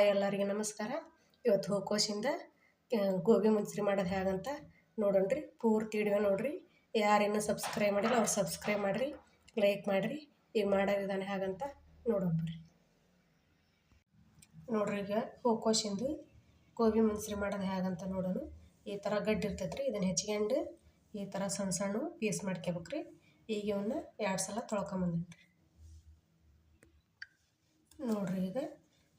Hi ಎಲ್ಲರಿಗೆ ನಮಸ್ಕಾರ. ಇವತ್ತು ಹೂಕೋಸಿಂದ ಗೋಬಿ ಮಂಚೂರಿ ಮಾಡೋದು ಹೇಗಂತ ರೀ ಪೂರ್ತಿ ವಿಡಿಯೋ ನೋಡ್ರಿ. ಯಾರಿನ್ನೂ ಸಬ್ಸ್ಕ್ರೈಬ್ ಮಾಡಿಲ್ಲ ಅವ್ರು ಸಬ್ಸ್ಕ್ರೈಬ್ ಮಾಡಿರಿ ಲೈಕ್ ಮಾಡಿರಿ. ಈಗ ಮಾಡೋ ವಿಧಾನ ಹೇಗಂತ ನೋಡೋಣ ಬರ್ರಿ. ನೋಡ್ರಿ ಈಗ ಹೂಕೋಸಿಂದು ಗೋಬಿ ಮಂಚೂರಿ ಮಾಡೋದು ಹೇಗಂತ ನೋಡೋಣ. ಈ ಥರ ಗಡ್ಡಿ ಇರ್ತೈತೆ ರೀ ಇದನ್ನು ಹೆಚ್ಕೊಂಡು ಈ ಥರ ಸಣ್ಣ ಸಣ್ಣ ಪೀಸ್ ಮಾಡ್ಕೋಬೇಕ್ರಿ ಈಗ ಇವನ್ನ ಎರಡು ಸಲ ತೊಳ್ಕೊಂಬಂದಿನಿ ನೋಡ್ರಿ ಈಗ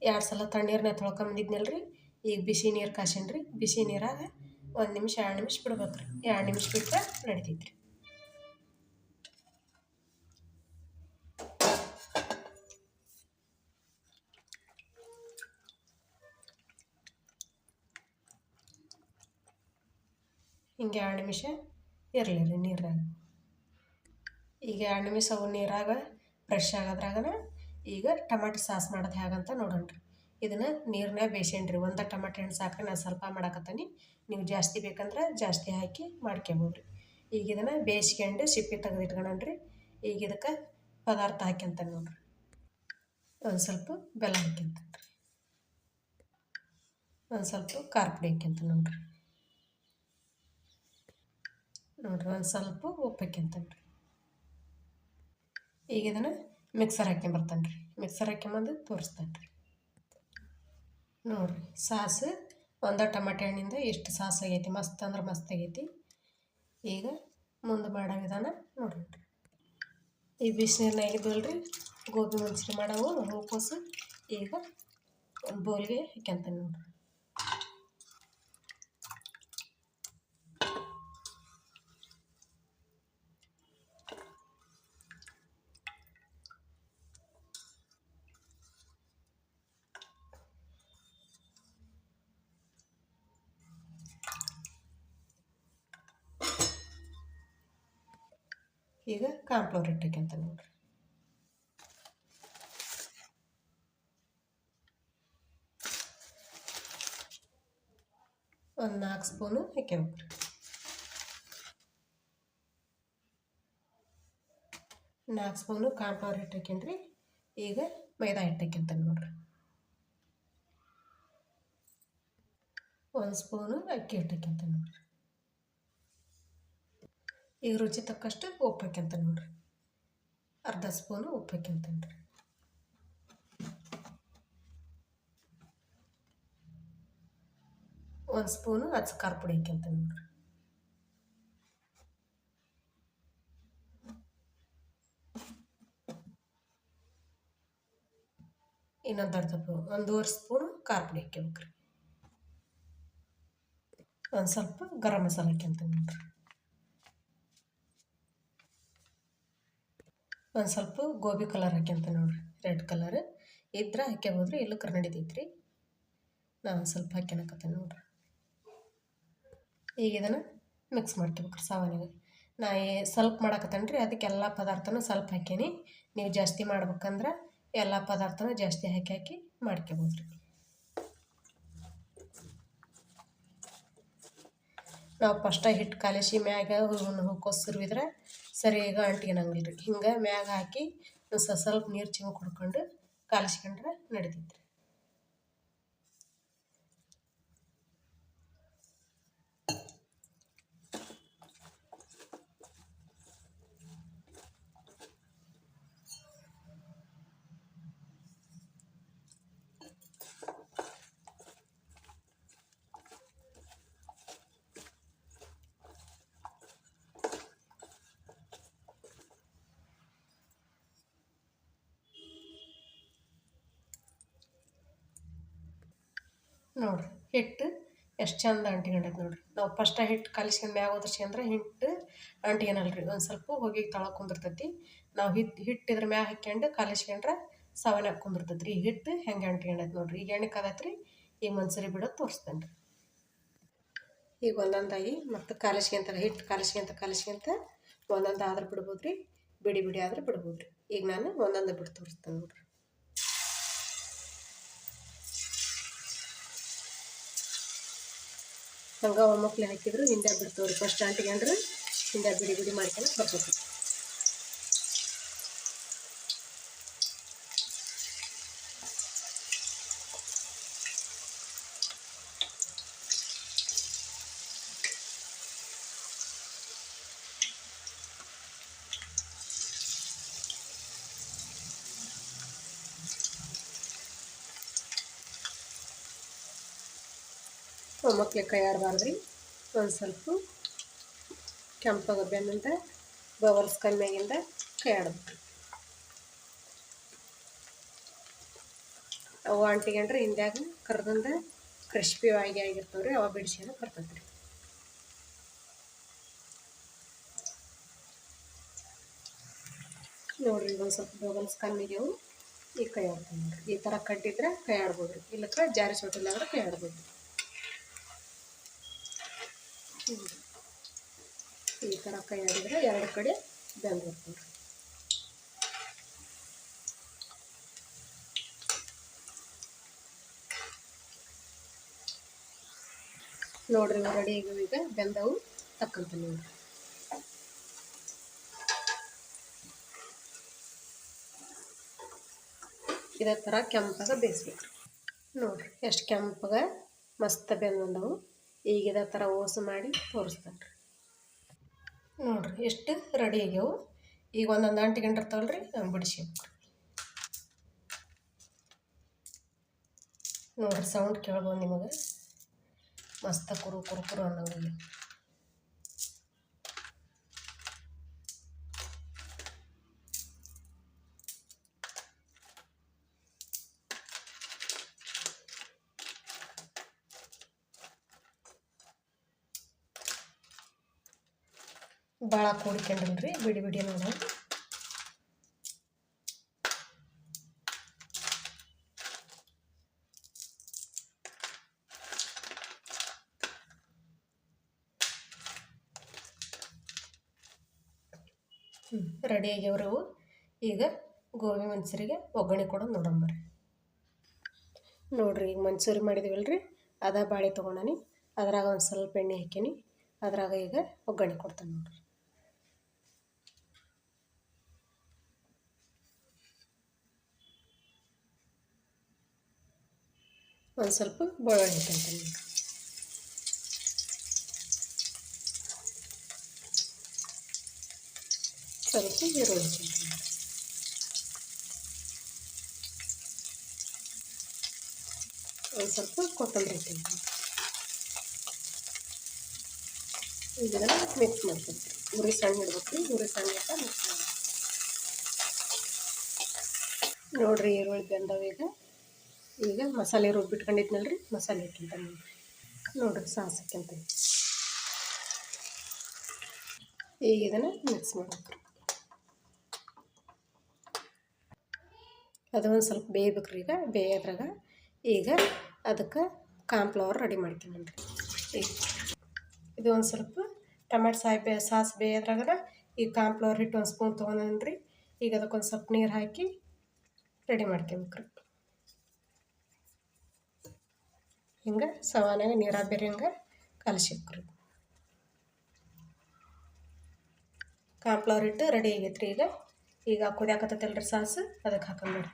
ಎರಡು ಸಲ ತಣ್ಣೀರನ್ನ ತೊಳ್ಕೊಂಬಂದಿದ್ನಲ್ಲ ರೀ ಈಗ ಬಿಸಿ ನೀರು ಕಾಸೀನಿ ರೀ ಬಿಸಿ ನೀರಾಗ ಒಂದು ನಿಮಿಷ, ಎರಡು ನಿಮಿಷ ಬಿಡ್ಬೇಕು ರೀ ಎರಡು ನಿಮಿಷ ಬಿಟ್ಟರೆ ನಡಿತೈತೆ ರೀ ಹಿಂಗೆ ಎರಡು ನಿಮಿಷ ಇರಲಿ ರೀ ನೀರಾಗ ಈಗ ಎರಡು ನಿಮಿಷ ಅವು ನೀರಾಗ ಫ್ರೆಶ್ ಆಗೋದ್ರಾಗನ ಈಗ ಟೊಮೆಟೊ ಸಾಸ್ ಮಾಡೋದು ಹೇಗಂತ ನೋಡೋಣ ರೀ. ಇದನ್ನು ನೀರನ್ನೇ ಬೇಯಿಸೇನಿ ರೀ. ಒಂದು ಟೊಮೆಟೊ ಹಣ್ಣು ಸಾಕ್ರಿ ನಾನು ಸ್ವಲ್ಪ ಮಾಡಾಕತ್ತೀನಿ. ನೀವು ಜಾಸ್ತಿ ಬೇಕಂದ್ರೆ ಜಾಸ್ತಿ ಹಾಕಿ ಮಾಡ್ಕೊಬೋದ್ರಿ ಈಗ ಇದನ್ನು ಬೇಯಿಸ್ಕೊಂಡು ಸಿಪ್ಪೆ ತೆಗೆದು ಇಟ್ಕೊಳ್ಳೋಣ ರೀ. ಈಗ ಇದಕ್ಕೆ ಪದಾರ್ಥ ಹಾಕ್ಯಂತ ನೋಡ್ರಿ. ಒಂದು ಸ್ವಲ್ಪ ಬೆಲ್ಲ ಹಾಕ್ಯಂತ ಒಂದು ಸ್ವಲ್ಪ ಖಾರ ಪುಡಿ ಹಾಕ್ಯಂತ ನೋಡ್ರಿ. ನೋಡ್ರಿ, ಒಂದು ಸ್ವಲ್ಪ ಉಪ್ಪು ಹಾಕ್ಯಂತನ್ರಿ ಈಗ ಇದನ್ನು ಮಿಕ್ಸರ್ ಹಾಕ್ಕೊಂಬರ್ತಾನೆ ರೀ ಮಿಕ್ಸರ್ ಹಾಕ್ಕೊಂಬಂದು ತೋರಿಸ್ತಾನೆ ರೀ ನೋಡಿರಿ, ಸಾಸು ಒಂದು ಟಮಾಟೆ ಹಣ್ಣಿಂದ ಎಷ್ಟು ಸಾಸ್ ಆಗೈತಿ, ಮಸ್ತ್ ಅಂದ್ರೆ ಮಸ್ತ್ ಆಗೈತಿ. ಈಗ ಮುಂದೆ ಮಾಡೋ ವಿಧಾನ ನೋಡ್ರಿ. ಈ ಬಿಸಿನೀರ್ನಾಗ ಆಗಿದ್ವಲ್ರಿ ರೀ ಗೋಬಿ ಮಂಚೂರಿ ಮಾಡೋವು ಹೂಕೋಸು ಈಗ ಒಂದು ಬೌಲ್ಗೆ ಹಾಕ್ಯಂತಾನೆ ನೋಡ್ರಿ. ಈಗ ಕಾನ್ಫ್ಲವರ್ ಹಿಟ್ಟಕ್ಕಂತ ನೋಡ್ರಿ ಒಂದು ನಾಲ್ಕು ಸ್ಪೂನು ಹಾಕ್ಯಬೇಕ್ರಿ ನಾಲ್ಕು ಸ್ಪೂನು ಕಾನ್ಫ್ಲವರ್ ಹಿಟ್ಟು ಹಾಕ್ಯಂಡ್ರಿ ಈಗ ಮೈದಾ ಹಿಟ್ಟು ಹಾಕ್ಯಂತ ನೋಡ್ರಿ ಒಂದು ಸ್ಪೂನು ಅಕ್ಕಿ ಹಿಟ್ಟು ಹಾಕ್ಯಂತ ನೋಡ್ರಿ ಈಗ ರುಚಿ ತಕ್ಕಷ್ಟು ಉಪ್ಪು ನೋಡ್ರಿ. ಅರ್ಧ ಸ್ಪೂನು ಉಪ್ಪು ನೋಡ್ರಿ. ಒಂದು ಸ್ಪೂನು ಹಚ್ಚ ಖಾರ ಪುಡಿ ಹಾಕ್ಯಂತ ನೋಡ್ರಿ. ಇನ್ನೊಂದು ಅರ್ಧ ಒಂದೂವರೆ ಸ್ಪೂನು ಖಾರ ಪುಡಿ ಹಾಕ್ಯಬೇಕ್ರಿ. ಒಂದು ಸ್ವಲ್ಪ ಗರಂ ಮಸಾಲೆ ಹಾಕ್ಯಂತ ನೋಡ್ರಿ. ಒಂದು ಸ್ವಲ್ಪ ಗೋಬಿ ಕಲರ್ ಹಾಕ್ಯಂತ ನೋಡ್ರಿ ರೆಡ್ ಕಲರ್ ಇದ್ರೆ ಹಾಕ್ಯಬೋದ್ರಿ ಇಲ್ಲಕ್ರೆ ನಡಿತೈತ್ರಿ ನಾನು ಸ್ವಲ್ಪ ಹಾಕ್ಯನಕತ್ತೇನೆ ನೋಡ್ರಿ. ಈಗ ಇದನ್ನು ಮಿಕ್ಸ್ ಮಾಡ್ಕೋಬೇಕ್ರಿ ಸಾವನಿಗೆ ನಾ ಏ ಸ್ವಲ್ಪ ಮಾಡಾಕತ್ತೇನೆ ಅದಕ್ಕೆ ಎಲ್ಲ ಪದಾರ್ಥನೂ ಸ್ವಲ್ಪ ಹಾಕೀನಿ ನೀವು ಜಾಸ್ತಿ ಮಾಡ್ಬೇಕಂದ್ರೆ ಎಲ್ಲ ಪದಾರ್ಥನೂ ಜಾಸ್ತಿ ಹಾಕಿ ಹಾಕಿ ಮಾಡ್ಕೋಬೋದ್ರಿ. ನಾವು ಫಸ್ಟ ಹಿಟ್ಟು ಕಾಲಿಸಿ ಮ್ಯಾಗ ಕೊಸ್ರುವಿದ್ರೆ ಸರಿ ಈಗ ಅಂಟ್ಕೊಳಂಗಿಲ್ಲ ರೀ ಹಿಂಗೆ ಮ್ಯಾಗ ಹಾಕಿ ಸ್ವಲ್ಪ ನೀರು ಚಿಮ್ಕ್ ಕುಡ್ಕೊಂಡು ಕಾಲಿಸ್ಕೊಂಡ್ರೆ ನಡಿತೈತೆ ರೀ ನೋಡ್ರಿ, ಹಿಟ್ಟು ಎಷ್ಟು ಚಂದ ಅಂಟಿಗಂಡೈತೆ ನೋಡ್ರಿ. ನಾವು ಫಸ್ಟ ಹಿಟ್ಟು ಕಲಿಸ್ಕೊಂಡು ಮ್ಯಾಗ ಅಂದ್ರೆ ಹಿಟ್ಟು ರೀ ಒಂದು ಸ್ವಲ್ಪ ಹೋಗಿ ತಳಕ್ಕೆ ಕುಂದಿರ್ತೈತಿ. ನಾವು ಹಿಟ್ಟು ಹಿಟ್ಟು ಇದ್ರ ಮ್ಯಾಗ ಹಾಕ್ಯಂಡು ಕಲಿಸ್ಕೊಂಡ್ರೆ ಸವನ್ಯಾಗ ಕುಂದಿರ್ತೈತಿ ರೀ ಹಿಟ್ಟು ಹೆಂಗೆ ಅಂಟಿಗಂಡೈತೆ ನೋಡ್ರಿ. ಈಗ ಎಣ್ಣೆ ಕಾದೈತೆ ರೀ ಈಗ ಮನ್ಸರಿ ಬಿಡೋದು ತೋರಿಸ್ತೇನೆ ರೀ ಈಗ ಒಂದೊಂದಾಗಿ ಮತ್ತು ಕಾಲಿಸ್ಕೊಂತ ಹಿಟ್ಟು ಕಾಲಿಸ್ಕೊಂತ ಕಾಲಿಸ್ಕೊಂತ ಒಂದೊಂದು ಆದ್ರೆ ಬಿಡ್ಬೋದು ರೀ ಬಿಡಿ ಬಿಡಿ ಆದ್ರೆ ಬಿಡ್ಬೋದು ರೀ ಈಗ ನಾನು ಒಂದೊಂದು ಬಿಟ್ಟು ತೋರಿಸ್ತೇನೆ ನೋಡ್ರಿ. ಹಂಗೆ ಒಮ್ಮಕ್ಳು ಹಾಕಿದ್ರು ಹಿಂದೆ ಬಿಡ್ತವ್ರಿ ಫಸ್ಟ್ ಅಂಟಿಕೊಂಡ್ರೆ ಹಿಂದೆ ಬಿಡಿ ಬಿಡಿ ಮಾಡ್ಕೊಂಡು ಬರ್ತೈತಿ ಮೊಮ್ಮಕ್ಳಿಗೆ ಕೈ ಆಡಬಾರ್ದು ರೀ ಒಂದು ಸ್ವಲ್ಪ ಕೆಂಪಗ ಬೆನ್ನಂತ ಬಬಲ್ಸ್ ಕಮ್ಮಿಯಾಗಿಂದ ಕೈ ಆಡ್ಬೇಕು. ಅವು ಅಂಟಿಕೊಂಡ್ರೆ ಹಿಂದ್ಯಾಗ ಕರ್ದಂದ ಕ್ರಿಸ್ಪಿ ಆಗಿ ಆಗಿರ್ತಾವೆ ರೀ ಅವ ಬಿಡಿಸ್ಯಾನ ಬರ್ತೈತೆ ರೀ ನೋಡ್ರಿ, ಒಂದು ಸ್ವಲ್ಪ ಬಬಲ್ಸ್ ಕಮ್ಮಿಗೆವು ಈ ಕೈ ಆಡ್ತಾವೆ ನೋಡ್ರಿ. ಈ ಥರ ಕಟ್ಟಿದ್ರೆ ಕೈ ಆಡ್ಬೋದು ರೀ ಇಲ್ಲಕ್ಕ ಜಾರಿ ಸೊಟ್ಟಿಲ್ಲಾದ್ರೆ ಕೈ ಆಡ್ಬೋದು. ಈ ಥರ ಕೈ ಎರಡು ಕಡೆ ರೀ ನೋಡ್ರಿ ಇವು ರೆಡಿ ಆಗಿವೆ ಈಗ, ಬೆಂದವು ತಕ್ಕಂತ ನೋಡ್ರಿ ಇದೇ ಥರ ಕೆಂಪಾಗ ಬೇಯಿಸ್ಬೇಕು. ನೋಡ್ರಿ, ಎಷ್ಟು ಕೆಂಪಾಗ ಮಸ್ತ್ ಬೆಂದವು. ಈಗ ಇದೇ ಥರ ಓಸು ಮಾಡಿ ತೋರಿಸ್ತಾನೆ ರೀ ನೋಡ್ರಿ, ಎಷ್ಟು ರೆಡಿ ಆಗ್ಯಾವು. ಈಗ ಒಂದೊಂದು ಅಂಟಿಕೊಂಡಿರ್ತಾವಲ್ಲ ರೀ ಹಂಗೆ ಬಿಡಿಸ್ಬೇಕು ನೋಡ್ರಿ ಸೌಂಡ್ ಕೇಳ್ಬೋದು ನಿಮಗೆ. ಮಸ್ತ ಕುರು ಕುರು ಕುರು ಅನ್ನಂಗಿಲ್ಲ ಭಾಳ ಕೂಡ್ಕೊಂಡಿಲ್ರಿ ಬಿಡಿ ಬಿಡಿ ನೋಡ ಹ್ಞೂ ರೆಡಿ ಆಗ್ಯಾವ್ರಿ ಅವು. ಈಗ ಗೋಬಿ ಮನ್ಸೂರಿಗೆ ಒಗ್ಗರಣೆ ಕೊಡೋದು ನೋಡಂಬರ್ರಿ ನೋಡಿರಿ, ಈಗ ಮನ್ಸೂರಿ ಮಾಡಿದೀವಲ್ಲ ರೀ ಅದ ಬಾಳೆ ತೊಗೊಂಡನಿ, ಅದ್ರಾಗ ಒಂದು ಸ್ವಲ್ಪ ಎಣ್ಣೆ ಹಾಕೀನಿ ಅದ್ರಾಗ ಈಗ ಒಗ್ಗರಣೆ ಕೊಡ್ತಾನೆ ನೋಡ್ರಿ. ಒಂದು ಸ್ವಲ್ಪ ಬೆಳ್ಳುಳ್ಳಿ ನೋಡ್ರಿ ಸ್ವಲ್ಪ ಈರುಳ್ಳಿ ಒಂದು ಸ್ವಲ್ಪ ಕೊತ್ತಂಬರಿ ಹಾಕ್ಯಂತೀನಿ ಇದನ್ನ ಮಿಕ್ಸ್ ಮಾಡ್ತೀವಿ. ಉರಿ ಸಣ್ಣ ಇಡ್ಬೇಕು ರೀ ಉರಿ ಸಣ್ಣ ಇಟ್ಟ ಮಿಕ್ಸ್ ಮಾಡಿ ನೋಡ್ರಿ ಈರುಳ್ಳಿ ಬೆಂದವ ಈಗ ಮಸಾಲೆ ರುಬ್ಬಿಟ್ಕೊಂಡಿದ್ನಲ್ಲ ರೀ ಮಸಾಲೆ ಹಾಕಿಂತ ನೋಡ್ರಿ ಸಾಸಕ್ಕಿಂತ ಈಗ ಇದನ್ನು ಮಿಕ್ಸ್ ಮಾಡ್ಬೇಕು ಅದು ಒಂದು ಸ್ವಲ್ಪ ಬೇಯ್ಬೇಕು ರೀ ಈಗ ಬೇಯೋದ್ರಾಗ ಈಗ ಅದಕ್ಕೆ ಕಾನ್ಫ್ಲವರ್ ರೆಡಿ ಮಾಡ್ತೀನಿ ಈಗ ಇದು ಒಂದು ಸ್ವಲ್ಪ ಟೊಮೆಟೊ ಸಾಯಿ ಬೇ, ಸಾಸ್ ಬೇಯೋದ್ರಾಗ ಈ ಕಾನ್ಫ್ಲವರ್ ಹಿಟ್ಟು ಒಂದು ಸ್ಪೂನ್ ತೊಗೊಂಡ್ರಿ ಈಗ ಅದಕ್ಕೊಂದು ಸ್ವಲ್ಪ ನೀರು ಹಾಕಿ ರೆಡಿ ಮಾಡ್ಕೊಬೇಕ್ರಿ. ಹಿಂಗೆ ಸವಾನಾಗ ನೀರಾಗ ಬೇರೆ ಹಿಂಗೆ ಕಲಸಿಕ್ರಿ ಕಾನ್ಫ್ಲವರ್ ಇಟ್ಟು ರೆಡಿ ಆಗೈತ್ರಿ ಈಗ. ಈಗ ಕುದಿಯಾಕತ್ತೈತಲ್ಲ ರೀ ಸಾಸ್ ಅದಕ್ಕೆ ಹಾಕೊಂಡ್ರಿ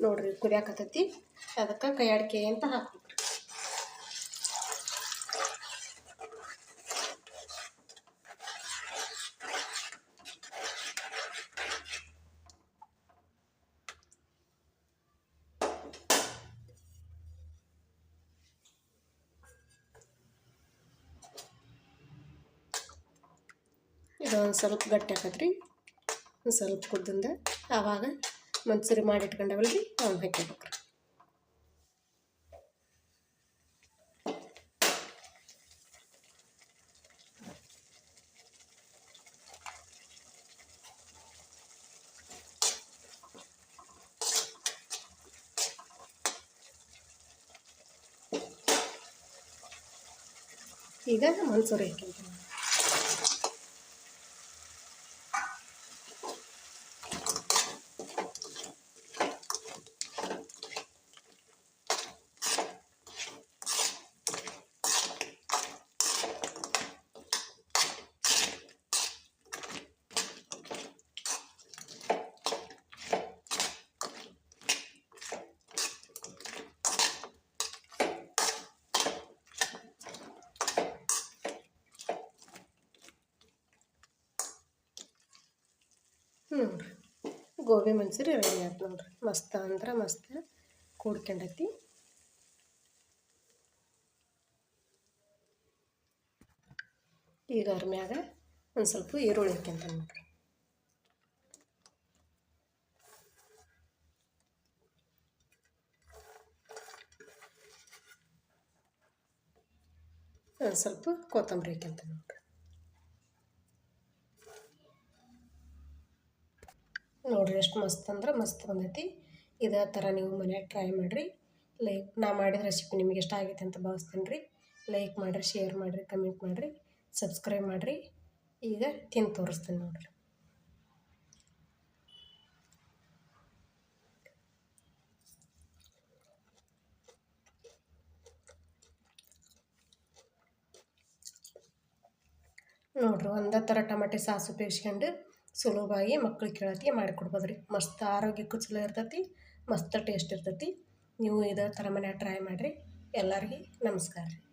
ನೋಡ್ರಿ ಕುದಿಯಾಕತ್ತೈತಿ, ಅದಕ್ಕೆ ಕೈ ಆಡಿಕೆ ಅಂತ ಹಾಕ್ಬೇಕ್ರಿ. ಇದು ಒಂದು ಸ್ವಲ್ಪ ಗಟ್ಟಿ ಹಾಕತ್ರಿ ಒಂದು ಸ್ವಲ್ಪ ಕುದ್ದಿಂದ ಆವಾಗ ಮಂಚೂರಿ ಮಾಡಿ ಇಟ್ಕೊಂಡವಲ್ಲ ರೀ ಅವ್ನು ರೀ ಈಗ ಮನ್ಸೂರಿ ಹಾಕ್ಕೊಂತೀನಿ ನೋಡ್ರಿ. ಗೋಬಿ ಮಂಚೂರಿ ರೆಡಿ ಆಯ್ತು ನೋಡ್ರಿ. ಮಸ್ತ್ ಅಂದ್ರೆ ಮಸ್ತ್ ಕೂಡ್ಕೊಂಡೈತಿ. ಈಗ ಅದ್ರ ಮ್ಯಾಗ ಒಂದು ಸ್ವಲ್ಪ ಈರುಳ್ಳಿ ಹಾಕ್ಯಂತ ನೋಡ್ರಿ. ಒಂದು ಸ್ವಲ್ಪ ಕೊತ್ತಂಬರಿ ಹಾಕ್ಯಂತ ನೋಡ್ರಿ. ನೋಡ್ರಿ ಎಷ್ಟು ಮಸ್ತ್ ಅಂದ್ರೆ ಮಸ್ತ್ ಬಂದೈತಿ. ಇದೇ ಥರ ನೀವು ಮನ್ಯಾಗ ಟ್ರೈ ಮಾಡಿರಿ. ಲೈಕ್ ನಾ ಮಾಡಿದ ರೆಸಿಪಿ ನಿಮಗೆ ಇಷ್ಟ ಆಗೈತೆ ಅಂತ ಭಾವಿಸ್ತೀನಿ ರೀ ಲೈಕ್ ಮಾಡಿರಿ ಶೇರ್ ಮಾಡಿರಿ ಕಮೆಂಟ್ ಮಾಡಿರಿ ಸಬ್ಸ್ಕ್ರೈಬ್ ಮಾಡಿರಿ. ಈಗ ತಿಂದು ತೋರಿಸ್ತೀನಿ ನೋಡಿರಿ. ನೋಡ್ರಿ ಒಂದೇ ಥರ ಟಮಾಟೆ ಸಾಸ್ ಉಪಯೋಗಿಸ್ಕೊಂಡು ಸುಲಭವಾಗಿ ಮಕ್ಳಿಗೆ ಕೇಳತಿ ಮಾಡಿಕೊಡ್ಬೋದು ರೀ ಮಸ್ತ್ ಆರೋಗ್ಯಕ್ಕೂ ಚಲೋ ಇರ್ತೈತಿ, ಮಸ್ತ್ ಟೇಸ್ಟ್ ಇರ್ತೈತಿ. ನೀವು ಇದೇ ಥರ ಮನ್ಯಾಗ ಟ್ರೈ ಮಾಡಿರಿ. ಎಲ್ಲರಿಗೆ ನಮಸ್ಕಾರ. ರೀ